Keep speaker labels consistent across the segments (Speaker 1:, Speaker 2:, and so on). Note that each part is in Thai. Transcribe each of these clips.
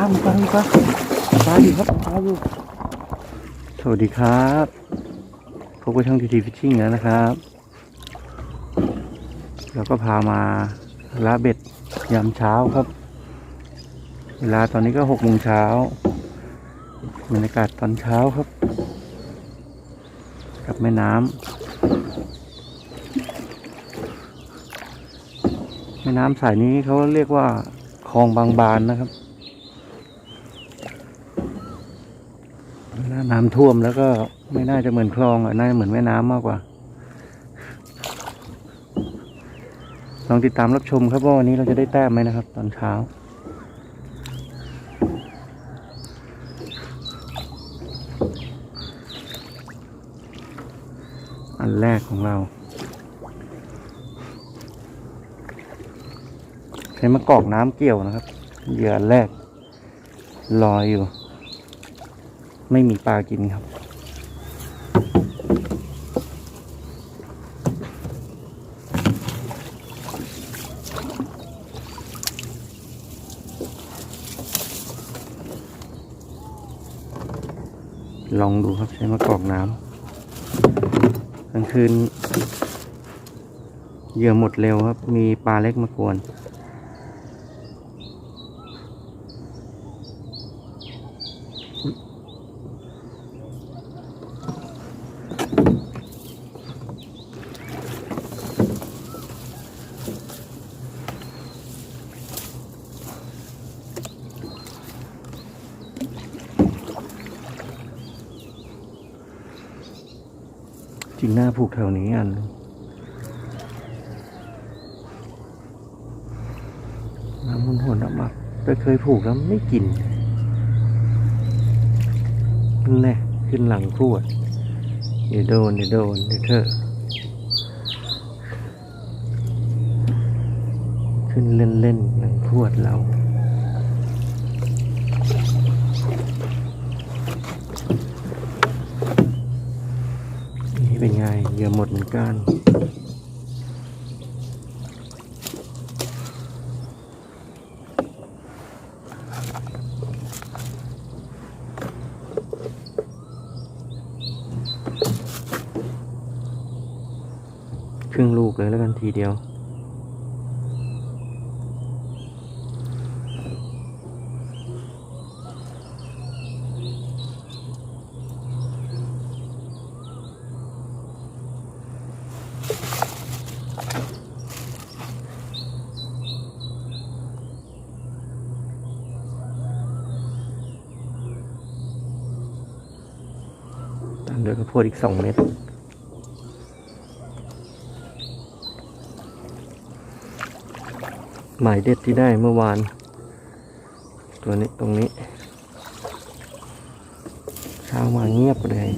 Speaker 1: ้าวมีปลามีปลาปลาอยู่ครับปลาอยู่สวัสดีครับพบกับช่องทีทีฟิชชิ่งแล้วนะครับ เราก็พามาล่าเบ็ดยามเช้าครับ เวลาตอนนี้ก็หกโมงเช้าบรรยากาศตอนเช้าครับ กับแม่น้ำแม่น้ำสายนี้เขาเรียกว่าคลองบางบานนะครับเวลา น้ำท่วมแล้วก็ไม่น่าจะเหมือนคลองอะน่าจะเหมือนแม่น้ำมากกว่า ลองติดตามรับชมครับว่าวันนี้เราจะได้แต้มไหมนะครับ ตอนเช้าอันแรกของเรา ใช้มะกอกน้ำเกี่ยวนะครับ เหยื่อแรกลอยอยู่ ไม่มีปลากินครับ ลองดูครับใช้มะกอกน้ำกลางคืนเหยื่อหมดเร็วครับ มีปลาเล็กมากวน หน้าผูกแถวนี้อัน น้ำมันหัวนออกมาแต่เคยผูกแล้วไม่กินนั่ขึ้นหลังขวดเดี๋ยวโดนเดี๋ยวโดนเดี๋ยวเถอะขึ้นเล่นๆหลังขวดเรา เป็นไงเหยื่อหมดเหมือนกันครึ่งลูกเลยแล้วกันทีเดียว ตามด้วยข้าว โพดอีกสองเม็ดหมายเด็ดที่ได้เมื่อวาน ตัวนี้ตรงนี้เช้ามาเงียบเลย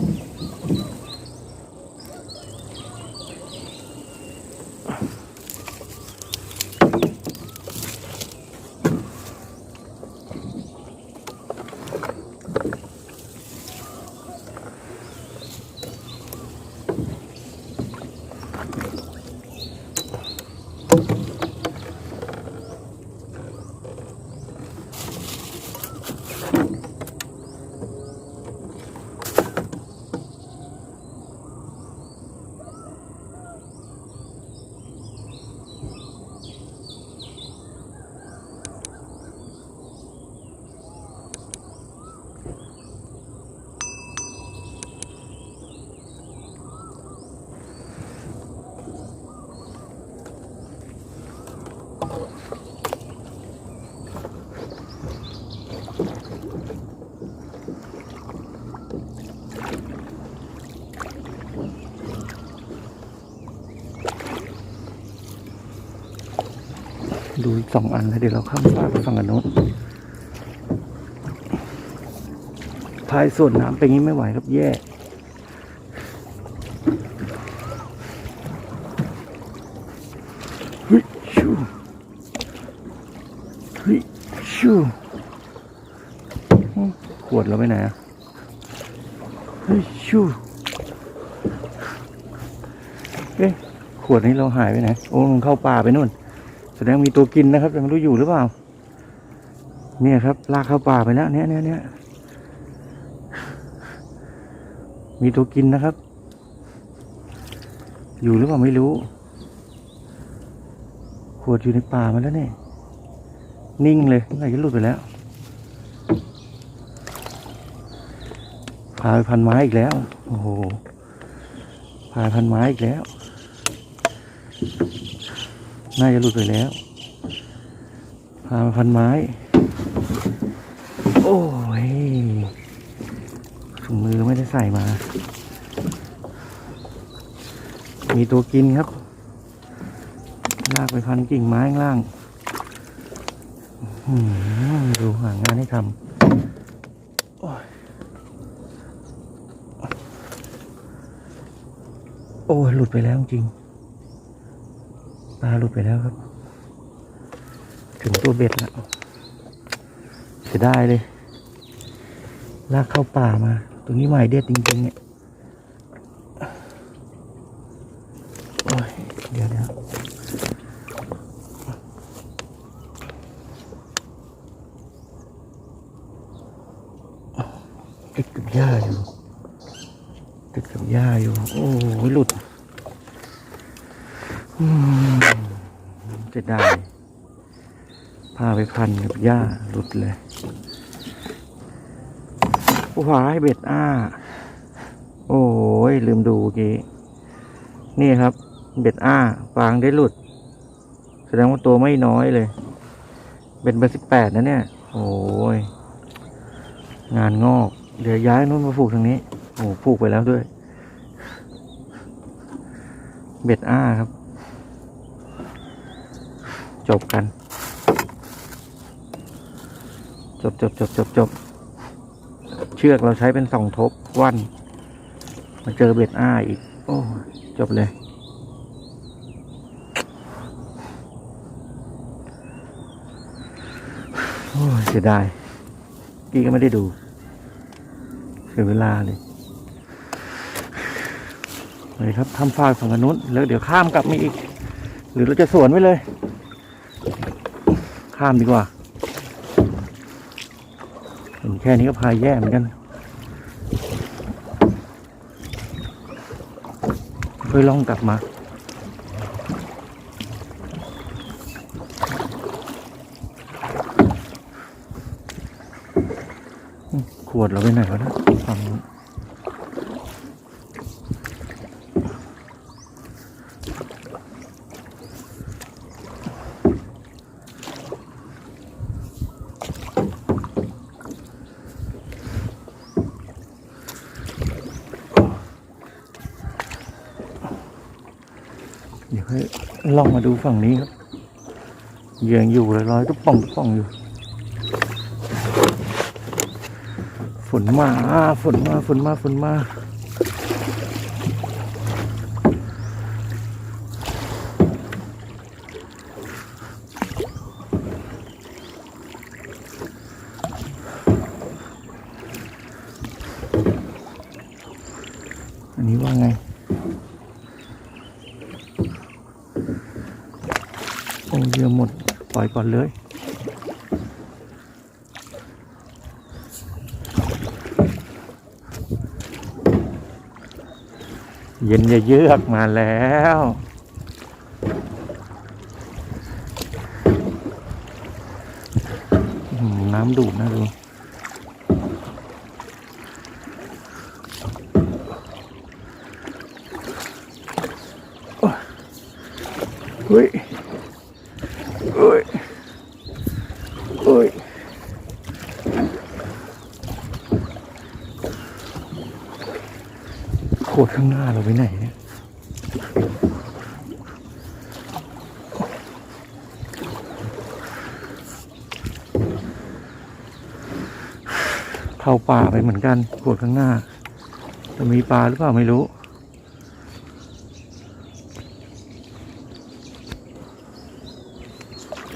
Speaker 1: ดูอีกสองอันแล้วเดี๋ยวเราข้ามฟากไปฝั่งกันโน้นพายส่วนน้ำไปงี้ไม่ไหวครับแย่ฮ้ยชูฮ้ยชูขวดเราไปไหนอะเฮ้ยชูเอ๊ะขวดนี้เราหายไปไหน โอ้มันเข้าป่าไปนู่น ดงมีตัวกินนะครับแต่ไม่รู้อยู่หรือเปล่า เนี่ยครับ ลากเข้าป่าไปแล้วเนี่ยเนี่ยเนี่ยมีตัวกินนะครับ อยู่หรือเปล่าไม่รู้ ขวดอยู่ในป่ามาแล้วเนี่ย นิ่งเลยเมื่อไหร่จะหลุดไปแล้ว พาไปพันไม้อีกแล้ว โอ้โห พาพันไม้อีกแล้ว น่าจะหลุดไปแล้ว พามาพันไม้ โอ้ยถุงมือไม่ได้ใส่มา มีตัวกินครับ ลากไปพันกิ่งไม้ข้างล่างดูหางานให้ทำโอ้ยโอ้หลุดไปแล้วจริง ปลาหลุดไปแล้วครับ ถึงตัวเบ็ดแล้วเสียดายเลย ลากเข้าป่ามาตรงนี้ใหมายเด็ดจริงๆเนี่ยโอ้ยเดี๋ยวเดี๋ยวติดกับหญ้าอยู่ติดกับหญ้าอยู่ โอ้ยหลุด จะได้พาไปพันกับหญ้าหลุดเลยผู้หายเบ็ดอ้า โอ้ย ลืมดูเมื่อกี้นี่ครับ เบ็ดอ้าฟางได้หลุด แสดงว่าตัวไม่น้อยเลย เบ็ดเบอร์สิบแปดนะเนี่ย โอ้ย งานงอก เดี๋ยวย้ายนู้นมาผูกทางนี้ โอ้ผูกไปแล้วด้วย เบ็ดอ้าครับ จบกัน จบจบจบจบจบเชือกเราใช้เป็นสองทบวันมาเจอเบ็ดอ้าอีก โอ้จบเลย โอ้เสียดายกี้ก็ไม่ได้ดู เสียเวลาเลยเลยครับทำฟากฝั่งนู้นแล้วเดี๋ยวข้ามกลับมาอีก หรือเราจะสวนไว้เลย ข้ามดีกว่าแค่นี้ก็พายแย่เหมือนกันค่อยล่องกลับมา ขวดเราไปไหนวะนะฝั่งนู้นเดี๋ยวให้ ลองมาดูฝั่งนี้ครับเหยื่อยังอยู่เลยลอยตุ๊บป่องตุ๊บป่องอยู่ ฝนมาฝนมาฝนมาฝนมา อันนี้ว่าไง โอ้เยอะหมด ปล่อยก่อนเลยเย็นจะเยือกมาแล้ว น้ำดูดนะดูโอ้ยเฮ้ยเฮ้ยเฮ้ยโคตร ข้างหน้าเราไปไหนเนี่ยเข้าป่าไปเหมือนกันขวดข้างหน้า จะมีปลาหรือเปล่าไม่รู้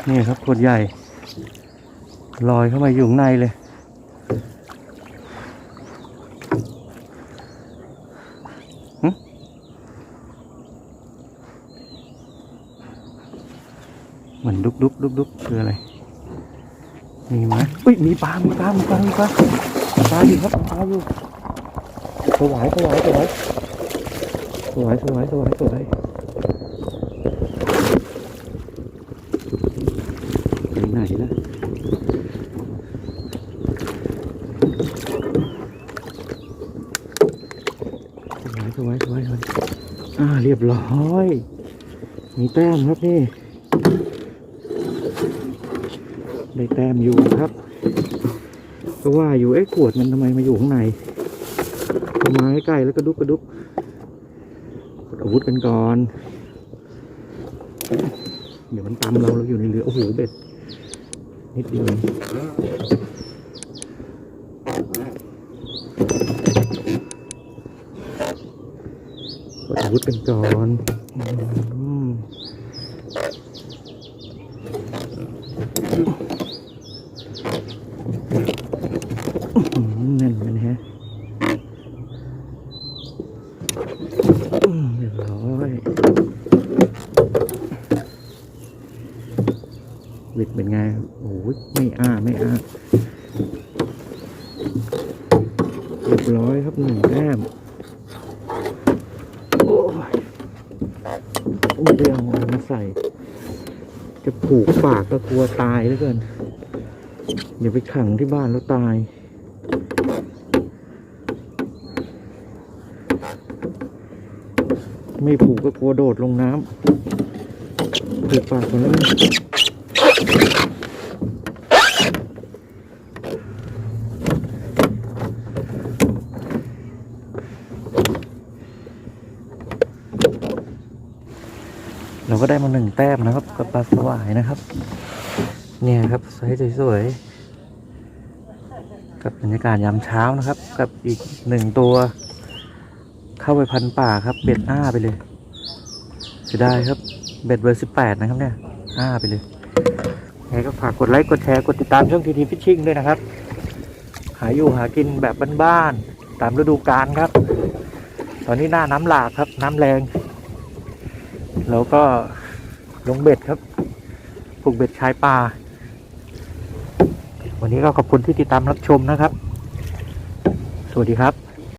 Speaker 1: นี่ครับขวดใหญ่ ลอยเข้ามาอยู่ข้างในเลย เหมือนดุกดุกดุกดุกคืออะไร มีไหมอุ้ยมีปลา มีปลา มีปลา มีปลาปลาอยู่ครับปลาอยู่สวายสวายสวายสวยสวยสวยสวยไปไหนล่ะ สวยสวยสวยอ่าเรียบร้อย มีแต้มครับนี่ได้แต้มอยู่ครับก็ว่าอยู่ไอ้ขวดมันทำไมมาอยู่ข้างในมาใกล้ๆแล้วก็ดุกกระดุกกดอาวุธกันก่อน เดี๋ยวมันตามเราเราอยู่ในเรือ โอ้โหเบ็ดนิดเดียว อาวุธกันก่อนอืม อืมนั่นมันฮะอืมเรียบร้อยวิดเป็นไง โอ้ยไม่อ้า ไม่อ้า เรียบร้อยครับหนึ่งแต้ม โอ้ย ไม่ได้เอาองมาใส่ จะผูกปากก็กลัวตายเหลือเกินอย่าไปขังที่บ้านแล้วตาย ไม่ผูกก็กลัวโดดลงน้ำผูกปากมันแล้ว เราก็ได้มาหนึ่งแต้มนะครับกับปลาสวายนะครับ เนี่ยครับไซส์สวยๆกับบรรยากาศยามเช้านะครับ กับอีกหนึ่งตัว เข้าไปพันป่าครับเบ็ดอ้าไปเลยเสียดายครับเบ็ดเบอร์สิบแปดนะครับเนี่ยอ้าไปเลยยังไงก็ฝากกดไลค์กดแชร์กดติดตามช่องทีทีฟิชชิ่งด้วยนะครับ หาอยู่หากินแบบบ้านๆตามฤดูกาลครับ ตอนนี้หน้าน้ำหลากครับ น้ำแรง แล้วก็ลงเบ็ดครับผูกเบ็ดชายป่า วันนี้ก็ขอบคุณที่ติดตามรับชมนะครับ สวัสดีครับ